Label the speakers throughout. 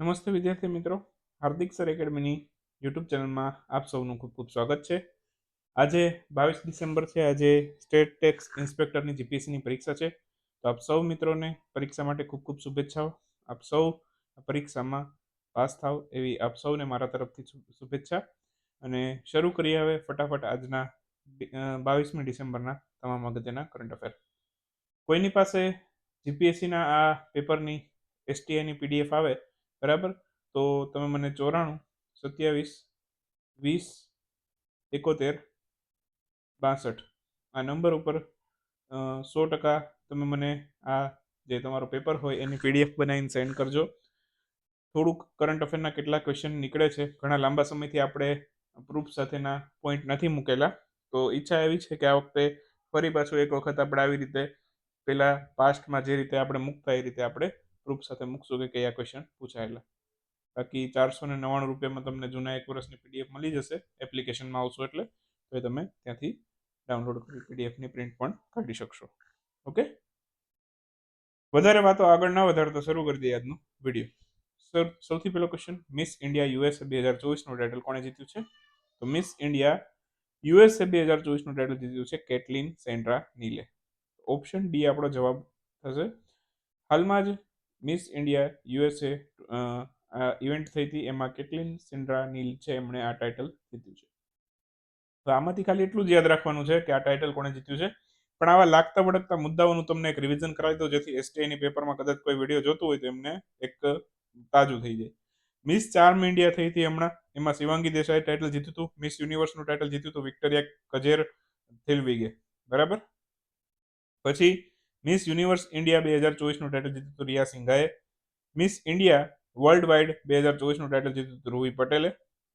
Speaker 1: નમસ્તે વિદ્યાર્થી મિત્રો. હાર્દિક સર એકેડમીની યુટ્યુબ ચેનલમાં આપ સૌનું ખૂબ ખૂબ સ્વાગત છે. આજે બાવીસ ડિસેમ્બર છે. આજે સ્ટેટ ટેક્સ ઇન્સ્પેક્ટરની જીપીએસસીની પરીક્ષા છે. તો આપ સૌ મિત્રોને પરીક્ષા માટે ખૂબ ખૂબ શુભેચ્છાઓ. આપ સૌ પરીક્ષામાં પાસ થાવ એવી આપ સૌને મારા તરફથી શુભેચ્છા. અને શરૂ કરીએ હવે ફટાફટ આજના બાવીસમી ડિસેમ્બરના તમામ અગત્યના કરંટ અફેર કોઈની પાસે જીપીએસસીના આ પેપરની એસટીઆઈની પીડીએફ આવે બરાબર? તો તમે મને ચોરાણું, સત્યાવીસ, વીસ, એકોતેર, બાસઠ આ નંબર ઉપર સો ટકા તમે મને આ જે તમારો પેપર હોય એની પીડીએફ બનાવીને સેન્ડ કરજો. થોડુંક કરંટ અફેરના કેટલા ક્વેશ્ચન નીકળે છે. ઘણા લાંબા સમયથી આપણે પ્રૂફ સાથેના પોઈન્ટ નથી મૂકેલા. તો ઈચ્છા એવી છે કે આ વખતે ફરી પાછું એક વખત આપણે આવી રીતે પેલા પાસ્ટમાં જે રીતે આપણે મૂકતા એ રીતે આપણે પ્રૂફ સાથે મૂકશું કે કયા ક્વેશ્ચન પૂછાયેલા. બાકી ચારસો ને નવ્વાણું રૂપિયામાં તમને જૂના એક વર્ષની પીડીએફ મળી જશે, એપ્લિકેશનમાં આવશો એટલે, તો એ તમે ત્યાંથી ડાઉનલોડ કરી પીડીએફની પ્રિન્ટ પણ કાઢી શકશો. ઓકે વધારે વાતો આગળ ના વધારતા શરૂ કરી દઈએ આજનો વીડિયો સર સૌથી પહેલો ક્વેશ્ચન મિસ ઇન્ડિયા યુએસએ બે હજાર ચોવીસનું ટાઇટલ કોણે જીત્યું છે? તો મિસ ઇન્ડિયા યુએસએ બે હજાર ચોવીસનું ટાઇટલ જીત્યું છે કેટલિન સેન્ટ્રા નીલે. ઓપ્શન ડી આપણો જવાબ થશે. હાલમાં જ મિસ ઇન્ડિયા યુએસએ ઇવેન્ટ થઈ હતી. એમાં કેટલીન સિન્ડ્રા નીલ છે એમણે આ ટાઇટલ જીત્યું છે. તો આમાંથી ખાલી એટલું જ યાદ રાખવાનું છે કે આ ટાઇટલ કોણે જીત્યું છે. પણ આવા લાગતા વળગતા મુદ્દાઓનું તમને એક રિવિઝન કરાવી દો જેથી એસટીઆઈની પેપરમાં કદાચ કોઈ વીડિયો જોતું હોય તો એમને એક તાજું થઈ જાય. મિસ ચાર્મ ઇન્ડિયા થઈ હતી હમણાં. એમાં શિવાંગી દેસાઈ ટાઇટલ જીત્યું હતું. મિસ યુનિવર્સનું ટાઇટલ જીત્યું હતું. વિક્ટોરિયા કજેર થિલવીગે. બરાબર? પછી મિસ યુનિવર્સ ઇન્ડિયા બે હજાર ચોવીસનું ટાઇટલ જીત્યું હતું રિયા સિંઘાએ. મિસ ઇન્ડિયા વર્લ્ડ વાઇડ બે હજાર ચોવીસનું ટાઇટલ જીત્યું હતું રૂહી પટેલે.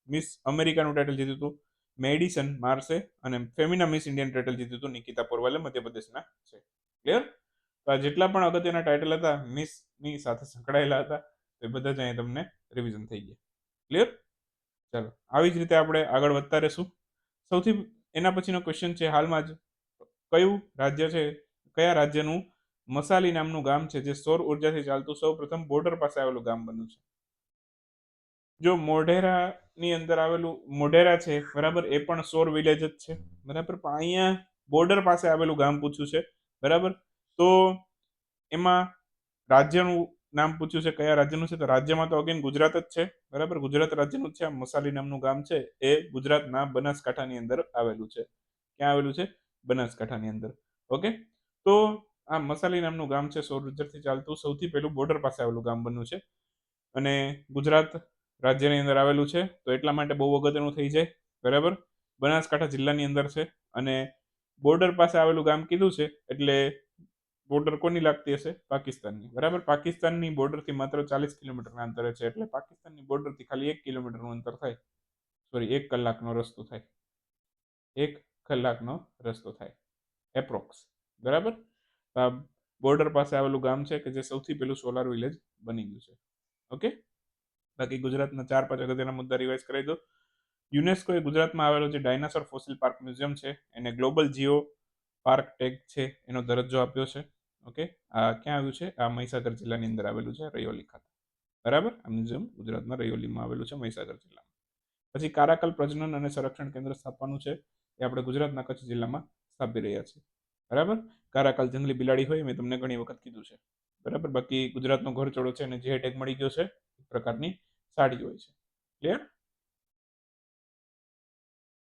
Speaker 1: મિસ અમેરિકાનું ટાઇટલ જીત્યું હતું મેડિસન માર્સે અને ફેમિના મિસ ઇન્ડિયન ટાઇટલ જીત્યું હતું નિકિતા પોરવાલે મધ્યપ્રદેશના છે. ક્લિયર તો આ જેટલા પણ અગત્યના ટાઇટલ હતા મિસની સાથે સંકળાયેલા હતા એ બધા જ અહીંયા તમને રિવિઝન થઈ ગયા. ક્લિયર ચાલો, આવી જ રીતે આપણે આગળ વધતા રહેશું. સૌથી એના પછીનો ક્વેશ્ચન છે, હાલમાં જ કયું રાજ્ય છે કયા રાજ્યનું મસાલી નામનું ગામ છે? જે સૌર ઉર્જાથી ચાલતું સૌ પ્રથમ બોર્ડર પાસે આવેલું ગામ બન્યું છે. જો મોઢેરાની અંદર આવેલું મોઢેરા છે, બરાબર, એ પણ સૌર વિલેજ જ છે. બરાબર, પણ અહીંયા બોર્ડર પાસે આવેલું ગામ પૂછ્યું છે. બરાબર, તો એમાં રાજ્યનું નામ પૂછ્યું છે. કયા રાજ્યનું છે? તો રાજ્યમાં તો અગેન ગુજરાત જ છે. બરાબર, ગુજરાત રાજ્યનું છે. આ મસાલી નામનું ગામ છે. એ ગુજરાતના બનાસકાંઠાની અંદર આવેલું છે. ક્યાં આવેલું છે? બનાસકાંઠાની અંદર. ઓકે? તો આ મસાલી નામનું ગામ છે સૌર ઉર્જાથી ચાલતું. સૌથી પહેલું બોર્ડર પાસે આવેલું ગામ બન્યું છે. અને ગુજરાત રાજ્યની અંદર આવેલું છે. તો એટલા માટે બહુ અગત્યનું થઈ જાય. બરાબર? બનાસકાંઠા જિલ્લાની અંદર છે. અને બોર્ડર પાસે આવેલું ગામ કીધું છે એટલે બોર્ડર કોની લાગતી હશે? પાકિસ્તાનની. બરાબર? પાકિસ્તાનની બોર્ડરથી માત્ર ચાલીસ કિલોમીટરના અંતરે છે. એટલે પાકિસ્તાનની બોર્ડરથી ખાલી એક કિલોમીટરનું અંતર થાય. સોરી એક કલાકનો રસ્તો થાય. એક કલાકનો રસ્તો થાય. એપ્રોક્સ બરાબર? બોર્ડર પાસે આવેલું ગામ છે કે જે સૌથી પહેલું સોલાર વિલેજ બની ગયું છે. ઓકે? બાકી ગુજરાતના ચાર પાંચ અગત્યના મુદ્દા રિવાઇઝ કરી દો. યુનેસ્કોએ ગુજરાતમાં આવેલો જે ડાયનાસોર ફોસિલ પાર્ક મ્યુઝિયમ છે, એને ગ્લોબલ જીઓ પાર્ક ટેગ છે, એનો દરજ્જો આપ્યો છે. ઓકે? આ ક્યાં આવ્યું છે? આ મહીસાગર જિલ્લાની અંદર આવેલું છે, રૈયોલી ખાતે. બરાબર? આ મ્યુઝિયમ ગુજરાતમાં રૈયોલીમાં આવેલું છે, મહીસાગર જિલ્લામાં. પછી કારાકલ પ્રજનન અને સંરક્ષણ કેન્દ્ર સ્થાપવાનું છે, એ આપણે ગુજરાતના કચ્છ જિલ્લામાં સ્થાપી રહ્યા છીએ. બરાબર? કારાકાલ જંગલી બિલાડી હોય, મેં તમને ઘણી વખત કીધું છે. બરાબર? બાકી ગુજરાતનો ઘર ચોડો છે અને જે ટેગ મળી ગયો છે પ્રકારની સાડી હોય છે. ક્લિયર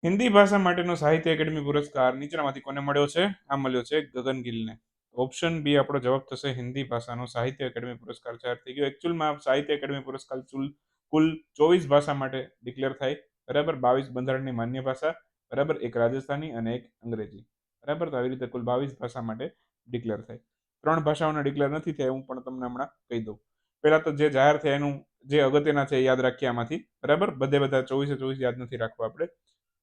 Speaker 1: હિન્દી ભાષા માટેનો સાહિત્ય એકેડમી પુરસ્કાર નીચેનામાંથી કોને મળ્યો છે? આ મળ્યો છે ગગન ગિલને ઓપ્શન બી આપણો જવાબ થશે હિન્દી ભાષાનો સાહિત્ય એકેડમી પુરસ્કાર. જાહેર થઈ ગયો. એકચ્યુઅલમાં સાહિત્ય એકેડમી પુરસ્કાર ચુલ, કુલ ચોવીસ ભાષા માટે ડિક્લેર થાય. બરાબર? બાવીસ બંધારણની માન્ય ભાષા. બરાબર? એક રાજસ્થાની અને એક અંગ્રેજી. બરાબર? તો આવી રીતે કુલ બાવીસ ભાષા માટે ડિક્લેર થાય. ત્રણ ભાષાઓને ડિક્લેર નથી થયા, હું પણ તમને હમણાં કહી દઉં. પહેલાં તો જે જાહેર થયા એનું, જે અગત્યના છે યાદ રાખીએ આમાંથી. બરાબર? બધે બધા ચોવીસે ચોવીસ યાદ નથી રાખવા આપણે.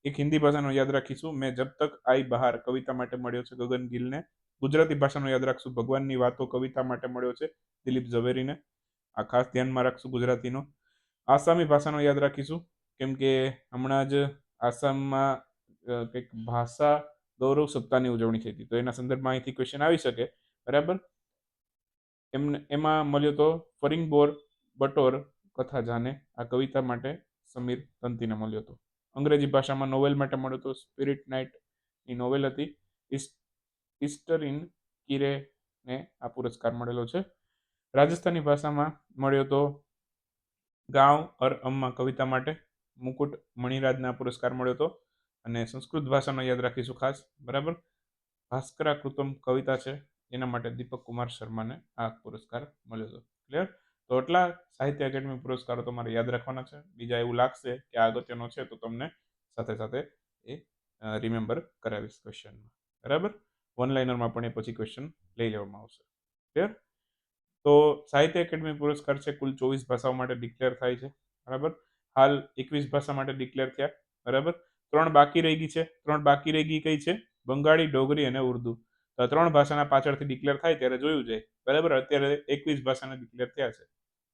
Speaker 1: એક હિન્દી ભાષાનો યાદ રાખીશું. મેં જબ તક આઈ બહાર કવિતા માટે મળ્યો છે ગગન ગિલને. ગુજરાતી ભાષાનો યાદ રાખશું. ભગવાનની વાતો કવિતા માટે મળ્યો છે દિલીપ ઝવેરીને. આ ખાસ ધ્યાનમાં રાખશું ગુજરાતીનો. આસામી ભાષાનો યાદ રાખીશું. કેમ કે હમણાં જ આસામમાં કંઈક ભાષા ગૌરવ સપ્તાહની ઉજવણી થઈ હતી. તો એના સંદર્ભમાં અહીંથી ક્વેશ્ચન આવી શકે. બરાબર? એમને, એમાં મળ્યો તો ફરિંગબોર બટોર કથા જાને આ કવિતા માટે સમીર તંતીને મળ્યો હતો. અંગ્રેજી ભાષામાં નોવેલ માટે મળ્યો હતો. સ્પિરિટ નાઇટની નોવેલ હતી. ઇસ્ટરિન ઇસ્ટર ઇન કિરેને આ પુરસ્કાર મળેલો છે. રાજસ્થાની ભાષામાં મળ્યો તો ગાંવ અર અમ્મા કવિતા માટે મુકુટ મણિરાજના પુરસ્કાર મળ્યો હતો. અને સંસ્કૃત ભાષાનો યાદ રાખીશું ખાસ, બરાબર? ભાસ્કરા કૃતમ કવિતા છે, એના માટે દીપક કુમાર શર્માને આ પુરસ્કાર મળ્યો હતો ક્લિયર તો એટલા સાહિત્ય એકેડમી પુરસ્કારો તમારે યાદ રાખવાના છે. બીજા એવું લાગશે કે આ અગત્યનો છે, તો તમને સાથે સાથે એ રિમેમ્બર કરાવીશ ક્વેશ્ચનમાં બરાબર? વન લાઇનરમાં પણ એ પછી ક્વેશ્ચન લઈ લેવામાં આવશે. ક્લિયર તો સાહિત્ય એકેડમી પુરસ્કાર છે, કુલ ચોવીસ ભાષાઓ માટે ડિક્લેર થાય છે. બરાબર? હાલ એકવીસ ભાષા માટે ડિક્લેર થયા. બરાબર? ત્રણ બાકી રહી ગઈ છે. ત્રણ બાકી રહી ગઈ કઈ છે? બંગાળી, ડોગરી અને ઉર્દુ. તો ત્રણ ભાષાના પાછળથી ડિક્લેર થાય ત્યારે જોયું જાય. બરાબર? અત્યારે એકવીસ ભાષાના ડિક્લેર થયા છે.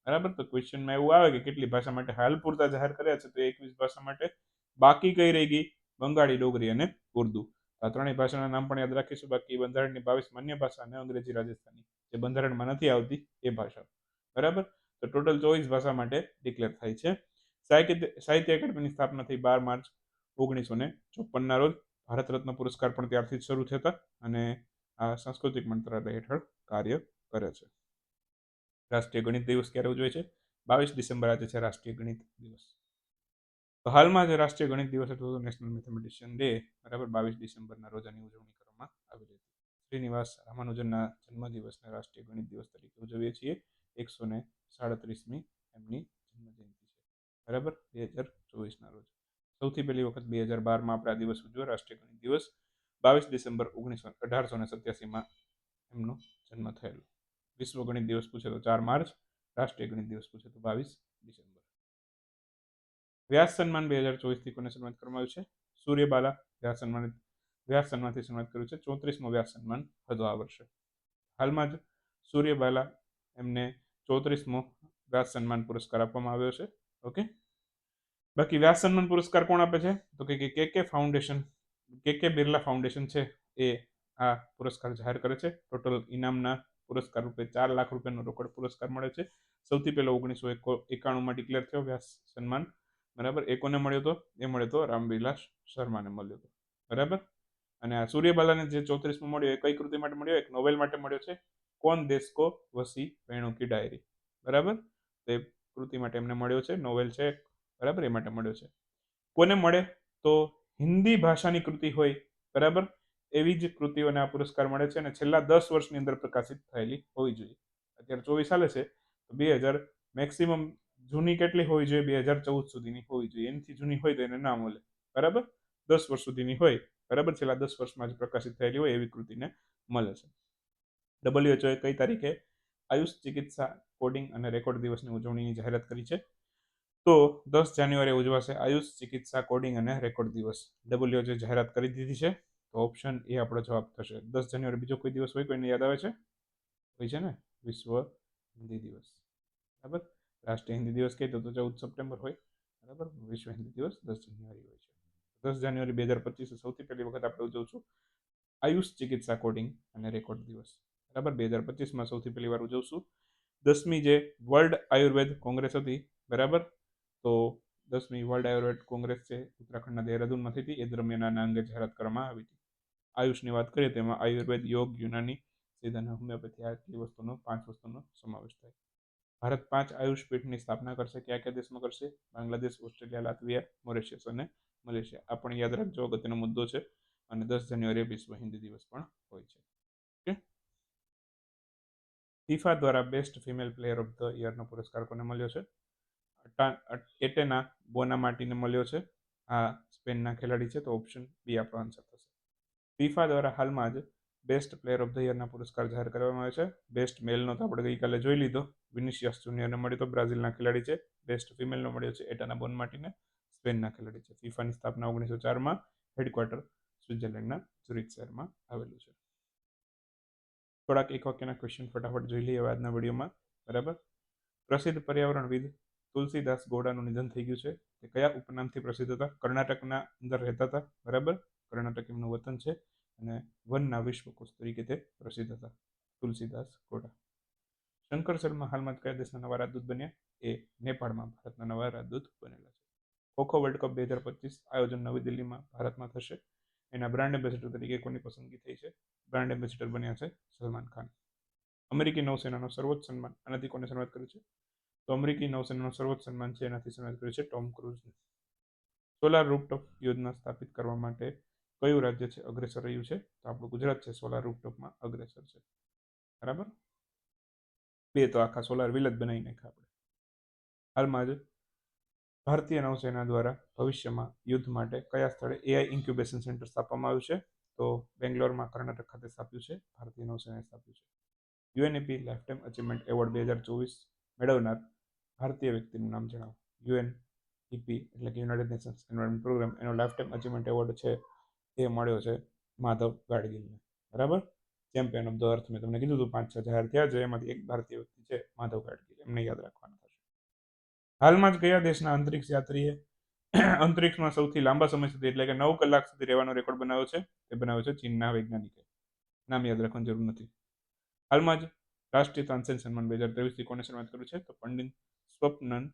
Speaker 1: બરાબર? તો ક્વેશ્ચનમાં એવું આવે કે કેટલી ભાષા માટે હાલ પૂરતા જાહેર કર્યા છે, તો એકવીસ ભાષા માટે બાકી કઈ રહી ગઈ? બંગાળી, ડોગરી અને ઉર્દુ. આ ત્રણેય ભાષાના નામ પણ યાદ રાખીશું. બાકી બંધારણની બાવીસ માન્ય ભાષા અને અંગ્રેજી રાજસ્થાની. જે બંધારણમાં નથી આવતી એ ભાષા. બરાબર? તો ટોટલ ચોવીસ ભાષા માટે ડિક્લેર થાય છે. સાહિત્ય સાહિત્ય એકેડમીની સ્થાપના થઈ બાર માર્ચ ઓગણીસો ને ચોપનના રોજ ભારત રત્ન પુરસ્કાર પણ ત્યારથી જ શરૂ થતા અને આ સાંસ્કૃતિક મંત્રાલય હેઠળ કાર્ય કરે છે. રાષ્ટ્રીય ગણિત દિવસ ક્યારે ઉજવે છે? બાવીસ ડિસેમ્બર આજે છે રાષ્ટ્રીય ગણિત દિવસ. તો હાલમાં જે રાષ્ટ્રીય ગણિત દિવસ હતો નેશનલ મેથેમેટિશિયન ડે, બરાબર, બાવીસ ડિસેમ્બરના રોજ આની ઉજવણી કરવામાં આવેલી હતી. શ્રીનિવાસ રામાનુજનના જન્મદિવસને રાષ્ટ્રીય ગણિત દિવસ તરીકે ઉજવીએ છીએ. એકસો ને સાડત્રીસમી એમની જન્મજયંતિ છે. બરાબર, બે હજાર ચોવીસના રોજ. સૌથી પહેલી વખત બે હજાર બારમાં આપણે આ દિવસ ઉજવ્યો રાષ્ટ્રીય ગણિત દિવસ, બાવીસ ડિસેમ્બર ઓગણીસો અઢારસો ને સત્યાસીમાં એમનો જન્મ થયેલો. વિશ્વ ગણિત દિવસ પૂછે તો ચાર માર્ચ રાષ્ટ્રીય ગણિત દિવસ પૂછે તો બાવીસ ડિસેમ્બર. વ્યાસ સન્માન બે હજાર ચોવીસથી કોને સન્માનિત કરવામાં આવ્યું છે? સૂર્યબાલા વ્યાસ સન્માનિત, વ્યાસ સન્માનથી સન્માનિત કર્યું છે. ચોત્રીસમો વ્યાસ સન્માન હતો આ વર્ષે. હાલમાં જ સૂર્યબાલા એમને ચોત્રીસમો વ્યાસ સન્માન પુરસ્કાર આપવામાં આવ્યો છે. ઓકે? બાકી વ્યાસ સન્માન પુરસ્કાર કોણ આપે છે? તો કે કે કે ફાઉન્ડેશન, કે કે બિરલા ફાઉન્ડેશન છે, એ આ પુરસ્કાર જાહેર કરે છે. ટોટલ ઇનામના પુરસ્કાર રૂપે ચાર લાખ રૂપિયાનો રોકડ પુરસ્કાર મળે છે. સૌથી પહેલો ઓગણીસો એકાણુંમાં ડિક્લેર થયો વ્યાસ સન્માન. બરાબર? એ કોને મળ્યો હતો એ મળ્યો હતો રામવિલાસ શર્માને મળ્યો હતો બરાબર? અને આ સૂર્યબાલાને જે ચોત્રીસમાં મળ્યો, એ કઈ કૃતિ માટે મળ્યો? એક નોવેલ માટે મળ્યો છે. કોણ દેશકો વસી વેણુ કી ડાયરી. બરાબર? તે કૃતિ માટે એમને મળ્યો છે. નોવેલ છે. બરાબર? એ માટે મળ્યો છે. કોને મળે? તો હિન્દી ભાષાની કૃતિ હોય, બરાબર? એવી જ કૃતિઓને આ પુરસ્કાર મળે છે અને છેલ્લા દસ વર્ષની અંદર પ્રકાશિત થયેલી હોવી જોઈએ. અત્યારે ચોવીસ ચાલે છે, તો બે હજાર મેક્સિમમ જૂની કેટલી હોવી જોઈએ? બે હજાર ચૌદ સુધીની હોવી જોઈએ. એનાથી જૂની હોય તો એને ના મળે બરાબર? દસ વર્ષ સુધીની હોય, બરાબર? છેલ્લા દસ વર્ષમાં જ પ્રકાશિત થયેલી હોય એવી કૃતિને મળે છે. ડબલ્યુએચઓએ કઈ તારીખે આયુષ ચિકિત્સા કોડિંગ અને રેકોર્ડ દિવસની ઉજવણીની જાહેરાત કરી છે? તો દસ જાન્યુઆરી ઉજવાશે આયુષ ચિકિત્સા કોડિંગ અને રેકોર્ડ દિવસ. ડબલ્યુએચએ જાહેરાત કરી દીધી છે, તો ઓપ્શન એ આપણો જવાબ થશે. દસ જાન્યુઆરી બીજો કોઈ દિવસ હોય કોઈને યાદ આવે છે? હોય છે ને? વિશ્વ હિન્દી દિવસ. બરાબર? રાષ્ટ્રીય હિન્દી દિવસ કહીએ તો ચૌદ સપ્ટેમ્બર હોય. બરાબર? વિશ્વ હિન્દી દિવસ દસ જાન્યુઆરી હોય છે. દસ જાન્યુઆરી બે હજાર પચીસ સૌથી પહેલી વખત આપણે ઉજવશું આયુષ ચિકિત્સા કોડિંગ અને રેકોર્ડ દિવસ. બરાબર? બે હજાર પચીસમાં સૌથી પહેલી વાર ઉજવશું. દસમી જે વર્લ્ડ આયુર્વેદ કોંગ્રેસ હતી. બરાબર? તો દસમી વર્લ્ડ આયુર્વેદ કોંગ્રેસ છે, ઉત્તરાખંડના દહેરાદૂનમાં થઈ હતી, એ દરમિયાન આના અંગે જાહેરાત કરવામાં આવી હતી. આયુષની વાત કરીએ તેમાં આયુર્વેદ, યોગ, યુનાની સિદ્ધ અને હોમિયોપેથી આટલી વસ્તુનો, પાંચ વસ્તુનો સમાવેશ થાય. ભારત પાંચ આયુષ પીઠની સ્થાપના કરશે, કયા કયા દેશમાં કરશે? બાંગ્લાદેશ, ઓસ્ટ્રેલિયા, લાતવિયા, મોરેશિયસ અને મલેશિયા. આ પણ યાદ રાખજો, અગત્યનો મુદ્દો છે અને દસ જાન્યુઆરીએ વિશ્વ હિન્દી દિવસ પણ હોય છે. ઓકે? ફીફા દ્વારા best female player of the યરનો પુરસ્કાર કોને મળ્યો છે? એટેના બોનામાટીને મળ્યો છે. આ સ્પેનના ખેલાડી છે, તો ઓપ્શન બી આપણો આન્સર થશે. ફીફા દ્વારા હાલમાં જ બેસ્ટ પ્લેયર ઓફ ધ યરના પુરસ્કાર જાહેર કરવામાં આવે છે. બેસ્ટ મેલનો તો આપણે ગઈકાલે જોઈ લીધો. વિનિશિયસ જુનિયરને મળ્યો તો બ્રાઝિલના ખેલાડી છે. બેસ્ટ ફિમેલનો મળ્યો છે એટાના બોનમાટીને સ્પેનના ખેલાડી છે. ફીફાની સ્થાપના ઓગણીસો ચારમાં હેડક્વાર્ટર સ્વિટ્ઝરલેન્ડના ઝુરિચ શહેરમાં આવેલું છે. થોડાક એક વાક્યના ક્વેશ્ચન ફટાફટ જોઈ લઈએ આજના વિડીયોમાં. બરાબર? પ્રસિદ્ધ પર્યાવરણવિદ તુલસીદાસ ગોડાનું નિધન થઈ ગયું છે. તે કયા ઉપનામથી પ્રસિદ્ધ હતા? કર્ણાટકના અંદર રહેતા હતા. બરાબર? કર્ણાટક એમનું વતન છે અને વનના વિશ્વકોશ તરીકે તે પ્રસિદ્ધ હતા. તુલસીદાસ ગોડા. શંકર શર્મા હાલમાં કયા દેશના નવા રાજદૂત બન્યા? એ નેપાળમાં ભારતના નવા રાજદૂત બનેલા છે. ખોખો વર્લ્ડ કપ બે હજાર પચીસ આયોજન નવી દિલ્હીમાં ભારતમાં થશે. એના બ્રાન્ડ એમ્બેસેડર તરીકે કોની પસંદગી થઈ છે? બ્રાન્ડ એમ્બેસેડર બન્યા છે સલમાન ખાન. અમેરિકી નૌસેનાનો સર્વોચ્ચ સન્માન આનાથી કોને સન્માનિત કર્યું છે? તો અમેરિકી નૌસેનાનો સર્વોચ્ચ સન્માન છે, એનાથી સન્માનિત કર્યું છે ટોમ ક્રુઝને. સોલાર રૂપટોપ યોજના સ્થાપિત કરવા માટે કયું રાજ્ય છે, અગ્રેસર રહ્યું છે? તો આપણું ગુજરાત છે, સોલાર રૂપટોપમાં અગ્રેસર છે. બરાબર? બે તો આખા સોલાર વ્હીલ જ બનાવી નાખ્યા આપણે. હાલમાં જ ભારતીય નૌસેના દ્વારા ભવિષ્યમાં યુદ્ધ માટે કયા સ્થળે એઆઈ ઇન્ક્યુબેશન સેન્ટર સ્થાપવામાં આવ્યું છે? તો બેંગ્લોરમાં કર્ણાટક ખાતે સ્થાપ્યું છે, ભારતીય નૌસેનાએ સ્થાપ્યું છે. UNEP lifetime achievement award બે હજાર ચોવીસ મેળવનાર ભારતીય વ્યક્તિનું નામ જણાવો. યુએન ઇપી એટલે કે યુનાઇટેડ નેશન્સ એન્વાયરમેન્ટ પ્રોગ્રામ એનો લાઈફ ટાઈમ અચીવમેન્ટ એવોર્ડ છે, એ મળ્યો છે માધવ ગાડગીલને. બરાબર? ચેમ્પિયન ઓફ ધ અર્થ મેં તમને કીધું હતું, પાંચ છ જાહેર થયા છે, એમાંથી એક ભારતીય વ્યક્તિ છે માધવ ગાડગીલ. એમને યાદ રાખવાના થશે. હાલમાં જ કયા દેશના અંતરિક્ષ યાત્રીએ અંતરિક્ષમાં સૌથી લાંબા સમય સુધી એટલે કે નવ કલાક સુધી રહેવાનો રેકોર્ડ બનાવ્યો છે? તે બનાવ્યો છે ચીનના વૈજ્ઞાનિકે. નામ યાદ રાખવાની જરૂર નથી. હાલમાં જ રાષ્ટ્રીય તાનસેન સન્માન બે હજાર ત્રેવીસથી કોને સન્માનિત કર્યું છે? તો પંડિત સ્વપ્નન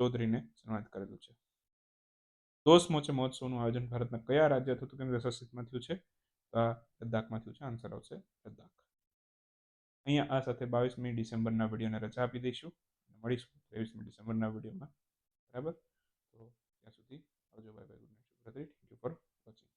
Speaker 1: ચૌધરીને સન્માનિત કરેલું છે. દોષ મોચે મહોત્સવનું આયોજન ભારતના કયા રાજ્ય અથવા તો કેન્દ્ર શાસિતમાં થયું છે? લદ્દાખમાં થયું છે. આન્સર આવશે લદ્દાખ. અહીંયા આ સાથે બાવીસમી ડિસેમ્બરના વિડીયોને રજા આપી દઈશું. મળીશું ત્રેવીસમી ડિસેમ્બરના વિડીયોમાં. બરાબર? તો ત્યાં સુધી આવજો. Bye bye good night thank you for watching